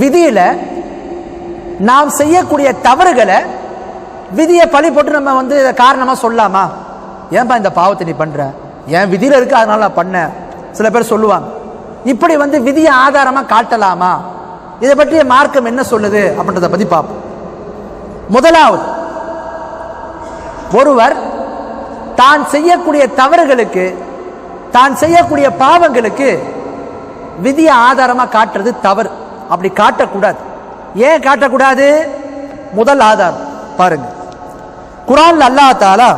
விதியில நாம் செய்யக்கூடிய தவறுகளை விதியை பழி போட்டு நம்ம வந்து இதை காரணமா சொல்லலாமா ஏன்பா இந்த பாவத்தை நீ பண்ற? என் விதியில இருக்கு அதனால நான் பண்ணேன். சில பேர் சொல்லுவாங்க இப்படி வந்து விதியை ஆதாரமா காட்டலாமா? இதை பற்றிய மார்க்கம் என்ன சொல்லுது? அப்படின்றத பத்தி பார்ப்போம். முதலாவது ஒருவர் தான் செய்யக்கூடிய தவறுகளுக்கு தான் செய்யக்கூடிய பாவங்களுக்கு விதியை ஆதாரமா காட்டுறது தவறு. அப்படி காட்டக்கூடாது ஏன் காட்டக்கூடாது முதல் ஆதாரம் பாருங்க குரான்ல அல்லாஹ் தாலா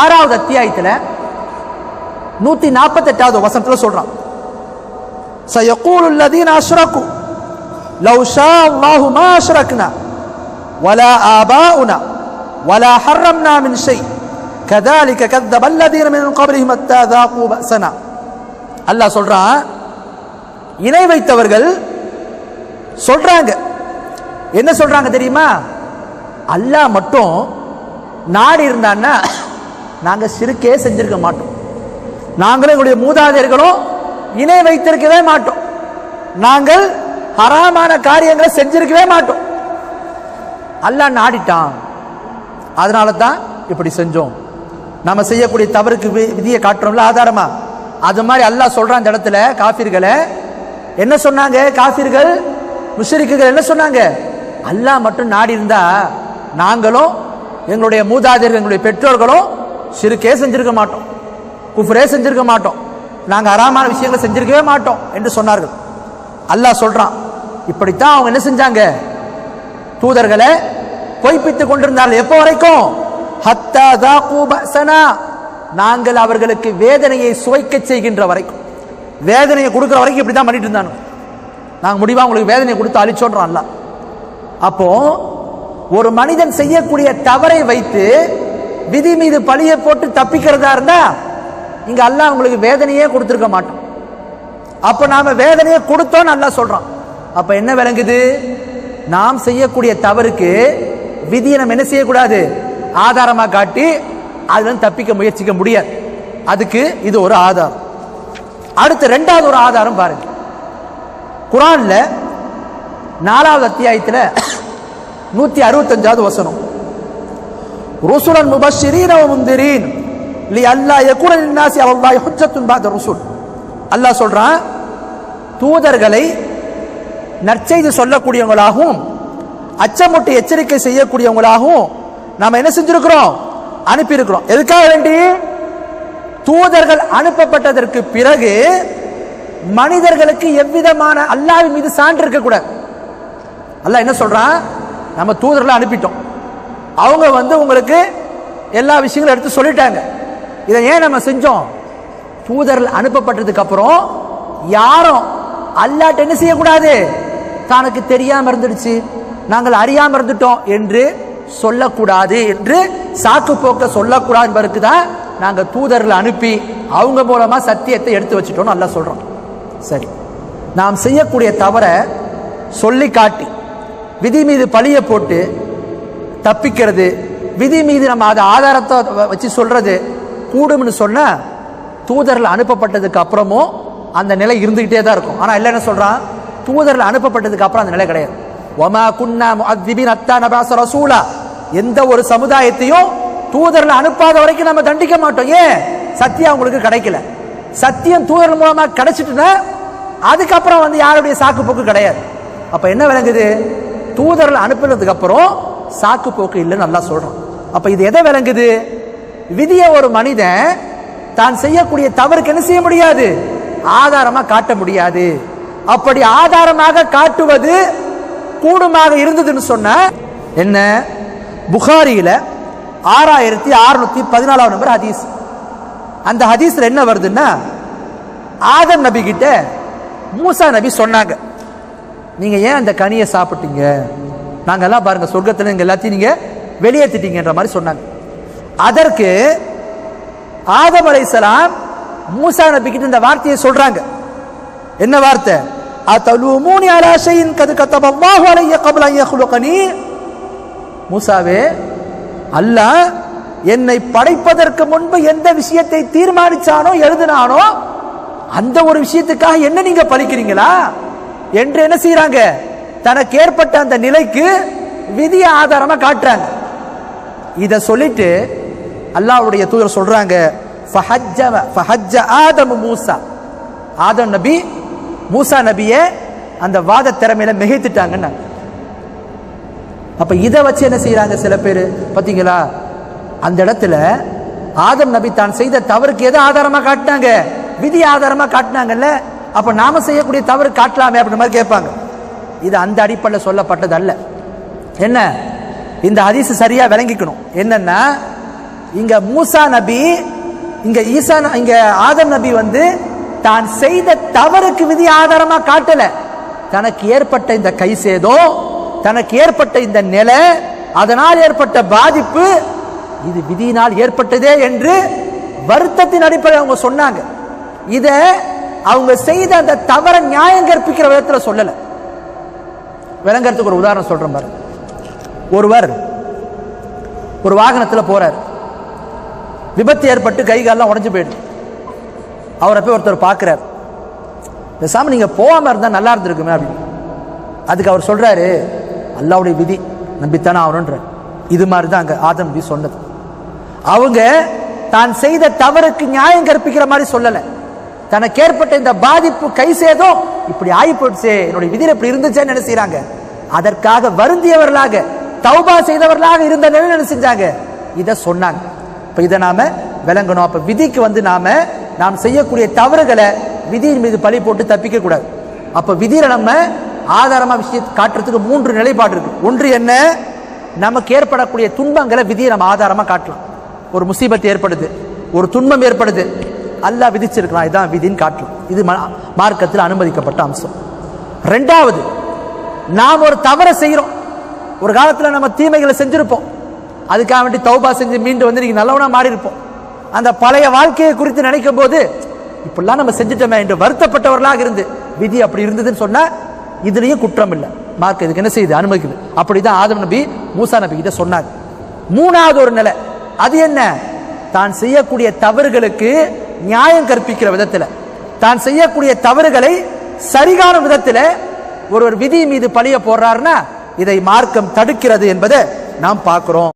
ஆறாவது அத்தியாயத்துல நூத்தி நாற்பத்தி எட்டாவது வசனத்துல சொல்றான் سيقول الذين أشركوا لو شاء الله ما أشركنا ولا آباؤنا ولا حرمنا من شيء كذلك كذب الذين من قبلهم حتى ذاقوا بأسنا அல்லாஹ் சொல்றான் இணை வைத்தவர்கள் சொல்றாங்க. என்ன சொல்றாங்க தெரியுமா? அல்லாஹ் மட்டும் நாடு இருந்தான்னா நாங்கள் சிறுக்கே செஞ்சிருக்க மாட்டோம். நாங்களும் எங்களுடைய மூதாதையர்களும் இணை வைத்திருக்கவே மாட்டோம். நாங்கள் ஹராமான காரியங்களை செஞ்சிருக்கவே மாட்டோம். அல்லாஹ் நாடிட்டான். அதனால தான் இப்படி செஞ்சோம். நம்ம செய்யக்கூடிய தவறுக்கு விதியை காட்டுறோம்ல ஆதாரமா? அது மாதிரி அல்லாஹ் சொல்றான் அந்த இடத்துல காஃபிர்களை என்ன சொன்னாங்க காஃபிர்கள்? முஷரிக்குகள் என்ன சொன்னாங்க? அல்லாஹ் மட்டும் நாடி இருந்தா நாங்களும் எங்களுடைய மூதாதையர்கள் எங்களுடைய பெற்றோர்களும் சிறுக்கே செஞ்சிருக்க மாட்டோம். குஃப்ரே செஞ்சிருக்க மாட்டோம். நாங்கள் அறாமான விஷயங்களை செஞ்சிருக்கவே மாட்டோம் என்று சொன்னார்கள். அல்லாஹ் சொல்றான் இப்படித்தான் அவங்க என்ன செஞ்சாங்க? தூதர்களை பொய்ப்பித்து கொண்டிருந்தார்கள். எப்போ வரைக்கும்? ஹத்தா தாக்கூ நாங்கள் அவர்களுக்கு வேதனையை சுவைக்க செய்கின்ற வரைக்கும். வேதனையை கொடுக்குற வரைக்கும் இப்படி தான் பண்ணிட்டு இருந்தாங்க நாங்கள் முடிவாக உங்களுக்கு வேதனையை கொடுத்து அழிச்சோன்றான்ல அப்போ ஒரு மனிதன் செய்யக்கூடிய தவறை வைத்து விதி மீது பழியை போட்டு தப்பிக்கிறதா இருந்தா இங்க அல்லா உங்களுக்கு வேதனையே கொடுத்துருக்க மாட்டோம் அப்ப நாம வேதனையை கொடுத்தோம்னு நல்லா சொல்றான். அப்ப என்ன விளங்குது? நாம் செய்யக்கூடிய தவறுக்கு விதியை நம்ம என்ன செய்யக்கூடாது? ஆதாரமா காட்டி அதுல தப்பிக்க முயற்சிக்க முடியாது. அதுக்கு இது ஒரு ஆதாரம். அடுத்து ரெண்டாவது ஒரு ஆதாரம் பாருங்க. குரான்ல நாலாவது அத்தியாயத்தில் நூத்தி அறுபத்தஞ்சாவது வசனம். ருசுலன் முபஷிரீன் முந்திரீன் லி அல்லா யகுன லின்னாசி அலல்லாஹி ஹுஜ்ஜத்துன் பாத ருசுல். அல்லாஹ் சொல்றான் தூதர்களை நற்செய்தி சொல்லக்கூடியவங்களாகவும் அச்சமுட்டு எச்சரிக்கை செய்யக்கூடியவங்களாகவும் நாம என்ன செஞ்சிருக்கிறோம்? அனுப்பியிருக்கிறோம். எதுக்காக வேண்டி? தூதர்கள் அனுப்பப்பட்டதற்கு பிறகு மனிதர்களுக்கு எவ்விதமான அல்லாவின் மீது சான்று இருக்கக்கூடாது அல்லாஹ் என்ன சொல்றான் நம்ம தூதர்களை அனுப்பிட்டோம். அவங்க வந்து உங்களுக்கு எல்லா விஷயங்களும் எடுத்து சொல்லிட்டாங்க. இதை ஏன் நம்ம செஞ்சோம்? தூதர்கள் அனுப்பப்பட்டதுக்கு அப்புறம் யாரும் அல்லாட்ட என்ன செய்யக்கூடாது? தனக்கு தெரியாம இருந்துடுச்சு. நாங்கள் அறியாம இருந்துட்டோம் என்று சொல்லக்கூடாது என்று சாக்கு போக்க சொல்லக்கூடாது என்பதற்கு தான் நாங்கள் தூதர்களை அனுப்பி அவங்க மூலமாக சத்தியத்தை எடுத்து வச்சுட்டோம்னு நல்லா சொல்கிறோம் சரி. நாம் செய்யக்கூடிய தவறை சொல்லி காட்டி விதி மீது பழியை போட்டு தப்பிக்கிறது விதி மீது நம்ம அதை ஆதாரத்தை வச்சு சொல்கிறது கூடும்னு சொன்னால் தூதர்கள் அனுப்பப்பட்டதுக்கு அப்புறமும் அந்த நிலை இருந்துக்கிட்டே தான் இருக்கும். ஆனால் இல்லை என்ன சொல்கிறான் தூதர்கள் அனுப்பப்பட்டதுக்கு அப்புறம் அந்த நிலை கிடையாது. ஒமா குன்னா முஅத்திபின் அத்தா நபாச ரசூலா. எந்த ஒரு சமுதாயத்தையும் தூதர்கள் அனுப்பாத வரைக்கும் நம்ம தண்டிக்க மாட்டோம். ஏன்? சத்தியம் அவங்களுக்கு கிடைக்கல. சத்தியம் தூதர்கள் மூலமாக கிடைச்சிட்டுனா அதுக்கப்புறம் வந்து யாருடைய சாக்கு போக்கு கிடையாது. அப்போ என்ன விளங்குது? தூதர்கள் அனுப்பினதுக்கு அப்புறம் சாக்கு இல்லைன்னு நல்லா சொல்கிறோம் அப்போ இது எதை விளங்குது? விதிய ஒரு மனிதன் தான் செய்யக்கூடிய தவறுக்கு என்ன செய்ய முடியாது? ஆதாரமாக காட்ட முடியாது. அப்படி ஆதாரமாக காட்டுவது கூடுமாக இருந்ததுன்னு சொன்ன என்ன? புகாரியில் ஆறாயிரத்தி அறுநூத்தி பதினாலாவது நம்பர் ஹதீஸ். அந்த ஹதீஸ்ல என்ன வருதுன்னா ஆதம் நபி கிட்ட மூசா நபி சொன்னாங்க நீங்கள் ஏன் அந்த கனியை சாப்பிட்டீங்க? நாங்கள்லாம் பாருங்கள் சொர்க்கத்தில் எங்கள் எல்லாத்தையும் நீங்கள் வெளியேற்றிட்டீங்கன்ற மாதிரி சொன்னாங்க. அதற்கு ஆதம் அலைசலாம் மூசா நபி கிட்ட இந்த வார்த்தையை சொல்றாங்க. என்ன வார்த்தை? அத்தலுமூனி அலா கது கத்தபல்லாஹு அலைய கப்ல அன் மூசாவே அல்லாஹ் என்னை படைப்பதற்கு முன்பு எந்த விஷயத்தை தீர்மானிச்சானோ எழுதினானோ அந்த ஒரு விஷயத்துக்காக என்ன நீங்க பழிக்கிறீங்களா? என்று என்ன செய்யறாங்க தனக்கு ஏற்பட்ட அந்த நிலைக்கு விதி ஆதாரமா காட்டுறாங்க. இத சொல்லிட்டு அல்லாவுடைய தூதர் சொல்றாங்க ஃபஹஜ்ஜ ஆதம் மூசா. ஆதம் நபி மூசா நபியே அந்த வாத திறமையில மிகைத்துட்டாங்கன்னு அப்ப இதை வச்சு என்ன செய்யறாங்க சில பேர்? பாத்தீங்களா? அந்த இடத்துல ஆதம் நபி தான் செய்த தவறுக்கு எதை ஆதாரமா காட்டினாங்க? விதி ஆதாரமா காட்டினாங்கல்ல? அப்ப நாம செய்யக்கூடிய தவறு காட்டலாமே அப்படின்ற மாதிரி கேட்பாங்க. இது அந்த அடிப்படையில் சொல்லப்பட்டது அல்ல. என்ன? இந்த ஹதீஸ் சரியா விளங்கிக்கணும். என்னன்னா இங்க மூசா நபி இங்க ஈசா ந- இங்க ஆதம் நபி வந்து தான் செய்த தவறுக்கு விதி ஆதாரமா காட்டல. தனக்கு ஏற்பட்ட இந்த கை சேதம் தனக்கு ஏற்பட்ட இந்த நிலை அதனால் ஏற்பட்ட பாதிப்பு இது விதியினால் ஏற்பட்டதே என்று வருத்தத்தின் அடிப்படையில் அவங்க சொன்னாங்க. இத அவங்க செய்த அந்த தவற நியாயம் கற்பிக்கிற விதத்தில் சொல்லல. விளங்கறதுக்கு ஒரு உதாரணம் சொல்றேன் பாருங்க. ஒருவர் ஒரு வாகனத்தில் போறார். விபத்து ஏற்பட்டு கை காலெல்லாம் உடஞ்சு போயிடுது. அவரை போய் ஒருத்தர் பார்க்கிறார் பேசாமல் நீங்கள் போகாமல் இருந்தால் நல்லா இருந்திருக்குமே அப்படின்னு. அதுக்கு அவர் சொல்கிறாரு அல்லாவுடைய விதி நம்பித்தானே ஆகணுன்ற இது மாதிரி தான் அங்கே ஆதம் நபி சொன்னது. அவங்க தான் செய்த தவறுக்கு நியாயம் கற்பிக்கிற மாதிரி சொல்லலை. தனக்கு ஏற்பட்ட இந்த பாதிப்பு கை சேதம் இப்படி ஆகி போயிடுச்சு என்னுடைய விதியில் இப்படி இருந்துச்சேன்னு என்ன அதற்காக வருந்தியவர்களாக தௌபா செய்தவர்களாக இருந்த நிலையில் என்ன செஞ்சாங்க? இதை சொன்னாங்க. இப்போ இதை நாம விளங்கணும். அப்போ விதிக்கு வந்து நாம நாம் செய்யக்கூடிய தவறுகளை விதியின் மீது பழி போட்டு தப்பிக்க கூடாது அப்போ விதியில நம்ம ஆதாரமா விஷயத்தை காட்டுறதுக்கு மூன்று நிலைப்பாடு இருக்கு. ஒன்று என்ன? நமக்கு ஏற்படக்கூடிய துன்பங்களை விதியை நம்ம ஆதாரமா காட்டலாம். ஒரு முசீபத்து ஏற்படுது ஒரு துன்பம் ஏற்படுது அல்லா விதிச்சிருக்கலாம். இதுதான் விதின்னு காட்டலாம் இது மார்க்கத்தில் அனுமதிக்கப்பட்ட அம்சம். ரெண்டாவது நாம் ஒரு தவறை செய்கிறோம். ஒரு காலத்தில் நம்ம தீமைகளை செஞ்சிருப்போம். அதுக்காக வேண்டி தௌபா செஞ்சு மீண்டு வந்து நீங்கள் நல்லவனாக மாறி இருப்போம் அந்த பழைய வாழ்க்கையை குறித்து நினைக்கும் போது இப்படிலாம் நம்ம செஞ்சுட்டோமே என்று வருத்தப்பட்டவர்களாக இருந்து விதி அப்படி இருந்ததுன்னு சொன்னால் இதுலயும் குற்றம் இல்லை மார்க் இதுக்கு என்ன செய்யுது? அனுமதிக்குது. அப்படிதான் ஆதம் நபி மூசா நபி கிட்ட சொன்னார். மூணாவது ஒரு நிலை. அது என்ன? தான் செய்யக்கூடிய தவறுகளுக்கு நியாயம் கற்பிக்கிற விதத்தில். தான் செய்யக்கூடிய தவறுகளை சரிகான விதத்தில் ஒருவர் விதி மீது பழிய போடுறாருன்னா இதை மார்க்கம் தடுக்கிறது என்பதை நாம் பார்க்கிறோம்.